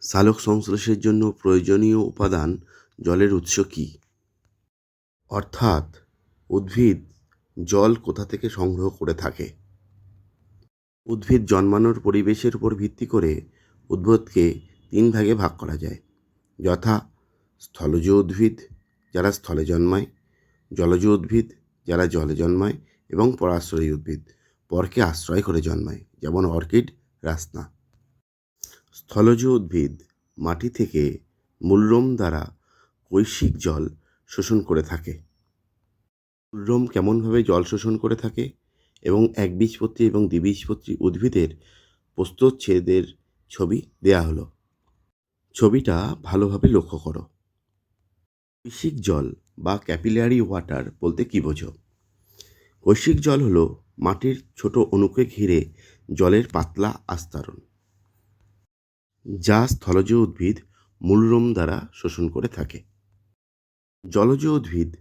সালোক সংশ্লেষের জন্য প্রয়োজনীয় উপাদান জলের উৎস কী? অর্থাৎ, উদ্ভিদ জল কোথা থেকে সংগ্রহ করে থাকে? উদ্ভিদ জন্মানোর পরিবেশের উপর ভিত্তি করে উদ্ভিদকে তিন ভাগে ভাগ করা যায়। যথা, স্থলজ উদ্ভিদ, যারা স্থলে জন্মায়, জলজ উদ্ভিদ, যারা জলে জন্মায়, এবং পরাশ্রয়ী উদ্ভিদ, পরকে আশ্রয় করে জন্মায়, যেমন অর্কিড, রাসনা। স্থলজ উদ্ভিদ মাটি থেকে মূলরোম দ্বারা কৈশিক জল শোষণ করে থাকে। মূলরোম কেমনভাবে জল শোষণ করে থাকে এবং একবীজপত্রী এবং দ্বিবীজপত্রী উদ্ভিদের প্রস্তচ্ছেদের ছবি দেয়া হলো। ছবিটা ভালোভাবে লক্ষ্য করো। কৈশিক জল বা ক্যাপিলারি ওয়াটার বলতে কী বোঝো? কৈশিক জল হলো মাটির ছোট অণুকে ঘিরে জলের পাতলা আস্তরণ। যা স্থলজ উদ্ভিদ মূলরোম দ্বারা শোষণ করে থাকে। জলজ উদ্ভিদ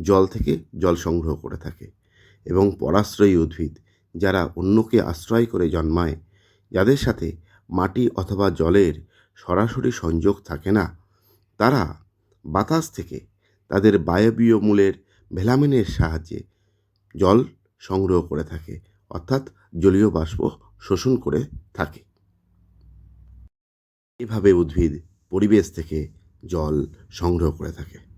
জল থেকে জল সংগ্রহ করে থাকে এবং পরাশ্রয়ী উদ্ভিদ যারা অন্যকে আশ্রয় করে জন্মায়, যাদের সাথে মাটি অথবা জলের সরাসরি সংযোগ থাকে না, তারা বাতাস থেকে তাদের বায়বীয় মূলের ভেলামিনের সাহায্যে জল সংগ্রহ করে থাকে, অর্থাৎ জলীয় বাষ্প শোষণ করে থাকে। এভাবে উদ্ভিদ পরিবেশ থেকে জল সংগ্রহ করে থাকে।